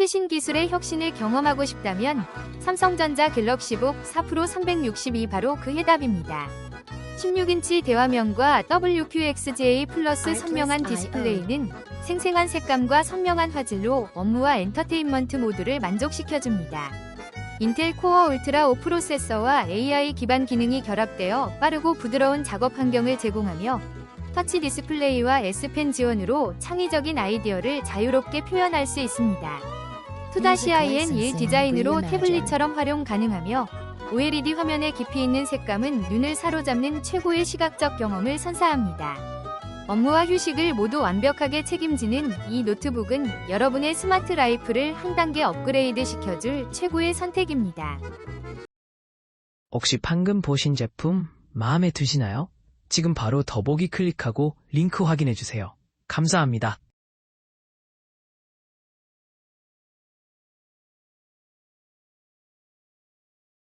최신 기술의 혁신을 경험하고 싶다면 삼성전자 갤럭시북 4 프로 362 바로 그 해답입니다. 16인치 대화면과 WQXGA 플러스 선명한 디스플레이는 생생한 색감과 선명한 화질로 업무와 엔터테인먼트 모두를 만족시켜줍니다. 인텔 코어 울트라 5 프로세서와 AI 기반 기능이 결합되어 빠르고 부드러운 작업 환경을 제공하며 터치 디스플레이와 S펜 지원으로 창의적인 아이디어를 자유롭게 표현할 수 있습니다. 2-IN1 디자인으로 태블릿처럼 활용 가능하며 OLED 화면의 깊이 있는 색감은 눈을 사로잡는 최고의 시각적 경험을 선사합니다. 업무와 휴식을 모두 완벽하게 책임지는 이 노트북은 여러분의 스마트 라이프를 한 단계 업그레이드 시켜줄 최고의 선택입니다. 혹시 방금 보신 제품 마음에 드시나요? 지금 바로 더보기 클릭하고 링크 확인해 주세요. 감사합니다.